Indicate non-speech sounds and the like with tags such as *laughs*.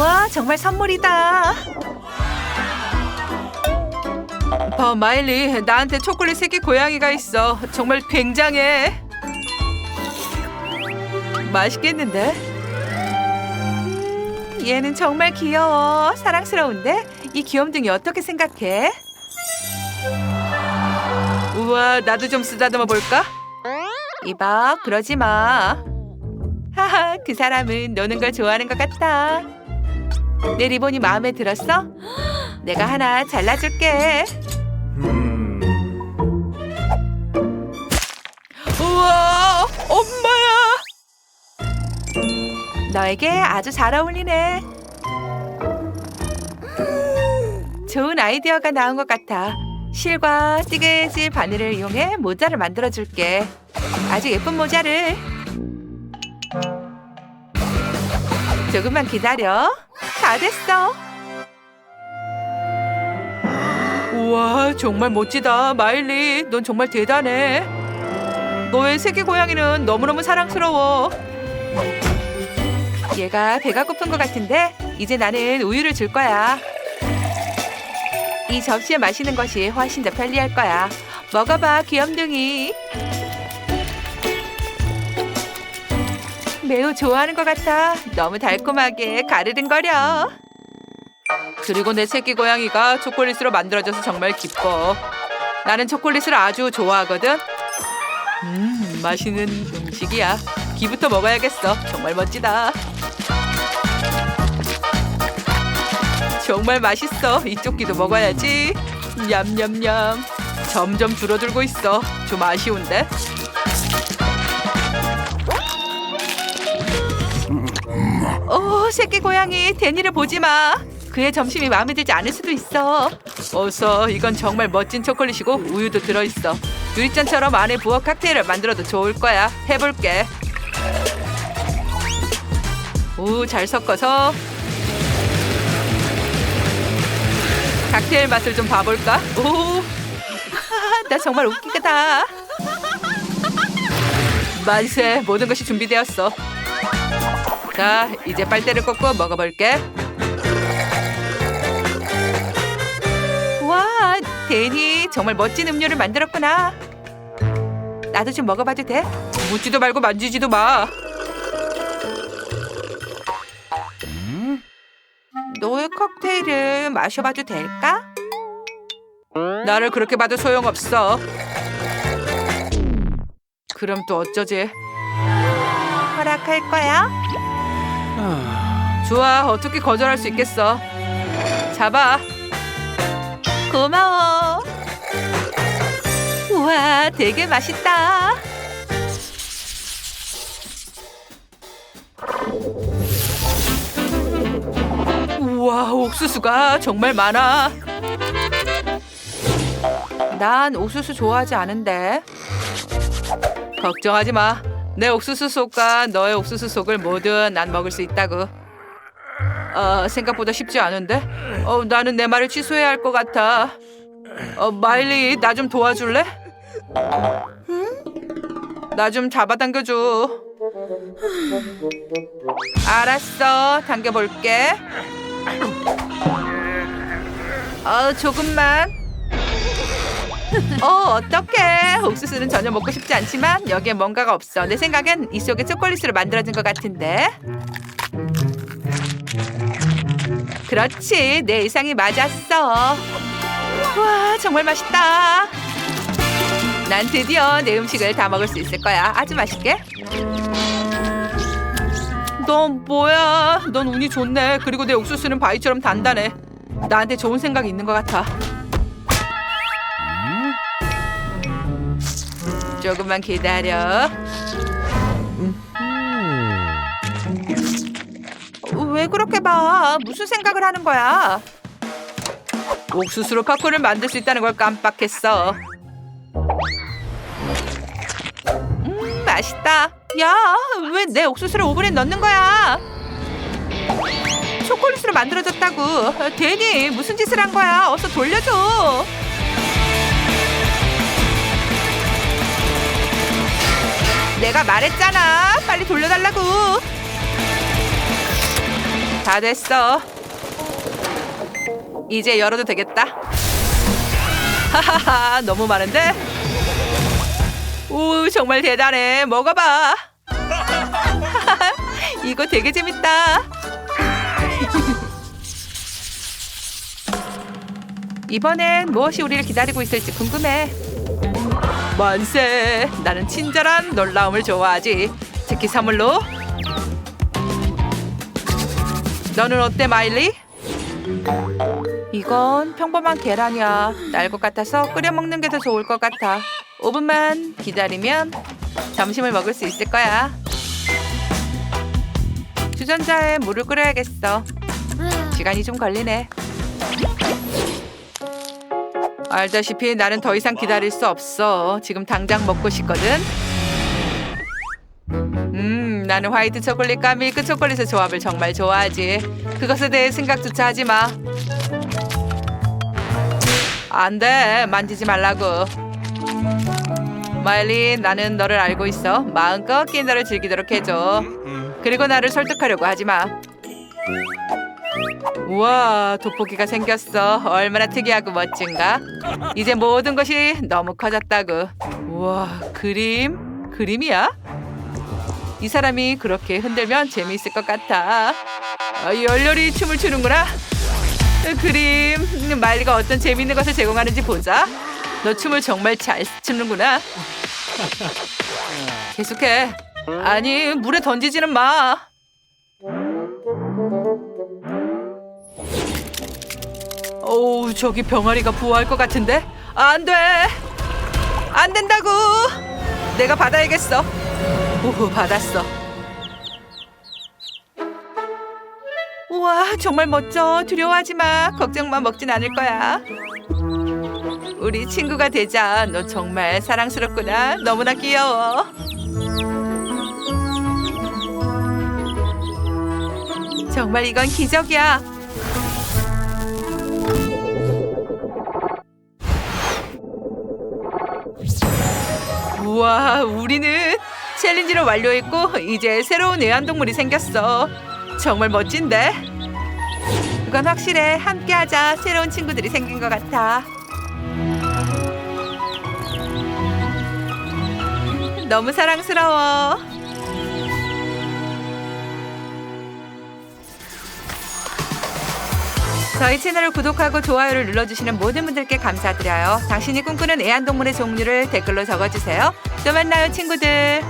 우와, 정말 선물이다. 봐, 마일리. 나한테 초콜릿 새끼 고양이가 있어. 정말 굉장해. 맛있겠는데? 얘는 정말 귀여워. 사랑스러운데? 이 귀염둥이 어떻게 생각해? 우와, 나도 좀 쓰다듬어 볼까? 이봐, 그러지 마. 하하, 그 사람은 노는 걸 좋아하는 것 같아. 내 리본이 마음에 들었어? 내가 하나 잘라줄게. 우와, 엄마야! 너에게 아주 잘 어울리네. 좋은 아이디어가 나온 것 같아. 실과 띠개질 바늘을 이용해 모자를 만들어줄게. 아주 예쁜 모자를. 조금만 기다려. 다 됐어. 우와, 정말 멋지다. 마일리, 넌 정말 대단해. 너의 새끼 고양이는 너무너무 사랑스러워. 얘가 배가 고픈 것 같은데 이제 나는 우유를 줄 거야. 이 접시에 마시는 것이 훨씬 더 편리할 거야. 먹어봐, 귀염둥이. 매우 좋아하는 것 같아. 너무 달콤하게 가르릉거려. 그리고 내 새끼 고양이가 초콜릿으로 만들어져서 정말 기뻐. 나는 초콜릿을 아주 좋아하거든. 음, 맛있는 음식이야. 기부터 먹어야겠어. 정말 멋지다. 정말 맛있어. 이쪽 귀도 먹어야지. 냠냠냠. 점점 줄어들고 있어. 좀 아쉬운데. 어, 새끼 고양이 데니를 보지 마. 그의 점심이 마음에 들지 않을 수도 있어. 어서 이건 정말 멋진 초콜릿이고 우유도 들어있어. 유리잔처럼 안에 부어 칵테일을 만들어도 좋을 거야. 해볼게. 오, 잘 섞어서 칵테일 맛을 좀 봐볼까? 오, *laughs* 나 정말 웃기다. 만세, 모든 것이 준비되었어. 자, 이제 빨대를 꽂고 먹어볼게. 와, 데니 정말 멋진 음료를 만들었구나. 나도 좀 먹어봐도 돼? 묻지도 말고 만지지도 마. 너의 칵테일을 마셔봐도 될까? 나를 그렇게 봐도 소용없어. 그럼 또 어쩌지? 허락할 거야? 좋아, 어떻게 거절할 수 있겠어? 잡아. 고마워. 우와, 되게 맛있다. 우와, 옥수수가 정말 많아. 난 옥수수 좋아하지 않은데. 걱정하지 마. 내 옥수수 속과 너의 옥수수 속을 모두 난 먹을 수 있다고. 어, 생각보다 쉽지 않은데? 어, 나는 내 말을 취소해야 할 것 같아. 어, 마일리, 나 좀 도와줄래? 나 좀 잡아당겨줘. 알았어, 당겨볼게. 어, 조금만. *laughs* 어, 어떡해. 옥수수는 전혀 먹고 싶지 않지만 여기에 뭔가가 없어. 내 생각엔 이 속에 초콜릿으로 만들어진 것 같은데. 그렇지. 내 예상이 맞았어. 와, 정말 맛있다. 난 드디어 내 음식을 다 먹을 수 있을 거야. 아주 맛있게. 넌 뭐야? 넌 운이 좋네. 그리고 내 옥수수는 바위처럼 단단해. 나한테 좋은 생각이 있는 것 같아. 조금만 기다려. 왜 그렇게 봐? 무슨 생각을 하는 거야? 옥수수로 팝콘을 만들 수 있다는 걸 깜빡했어. 음, 맛있다. 야, 왜 내 옥수수를 오븐에 넣는 거야? 초콜릿으로 만들어졌다고. 데니, 무슨 짓을 한 거야? 어서 돌려줘. 내가 말했잖아. 빨리 돌려달라고. 다 됐어. 이제 열어도 되겠다. 하하하, 너무 많은데? 오, 정말 대단해. 먹어봐. 이거 되게 재밌다. 이번엔 무엇이 우리를 기다리고 있을지 궁금해. 만세! 나는 친절한 놀라움을 좋아하지. 특히 선물로. 너는 어때, 마일리? 이건 평범한 계란이야. 날 것 같아서 끓여 먹는 게 더 좋을 것 같아. 5분만 기다리면 점심을 먹을 수 있을 거야. 주전자에 물을 끓여야겠어. 시간이 좀 걸리네. 알다시피 나는 더 이상 기다릴 수 없어. 지금 당장 먹고 싶거든. 음, 나는 화이트 초콜릿과 밀크 초콜릿의 조합을 정말 좋아하지. 그것에 대해 생각조차 하지 마. 안 돼. 만지지 말라고. 마일리, 나는 너를 알고 있어. 마음껏 킨더를 즐기도록 해줘. 그리고 나를 설득하려고 하지 마. 우와, 돋보기가 생겼어. 얼마나 특이하고 멋진가? 이제 모든 것이 너무 커졌다고. 우와, 그림? 그림이야? 이 사람이 그렇게 흔들면 재미있을 것 같아. 아, 열렬히 춤을 추는구나. 그림, 마일리가 어떤 재미있는 것을 제공하는지 보자. 너 춤을 정말 잘 추는구나. 계속해. 아니, 물에 던지지는 마. 어우, 저기 병아리가 부화할 것 같은데? 안 돼! 안 된다고! 내가 받아야겠어. 오호, 받았어. 우와, 정말 멋져. 두려워하지 마. 걱정 마, 먹진 않을 거야. 우리 친구가 되자. 너 정말 사랑스럽구나. 너무나 귀여워. 정말 이건 기적이야. 우와, 우리는 챌린지를 완료했고 이제 새로운 애완동물이 생겼어. 정말 멋진데? 그건 확실해. 함께하자. 새로운 친구들이 생긴 것 같아. 너무 사랑스러워. 저희 채널을 구독하고 좋아요를 눌러주시는 모든 분들께 감사드려요. 당신이 꿈꾸는 애완동물의 종류를 댓글로 적어주세요. 또 만나요, 친구들.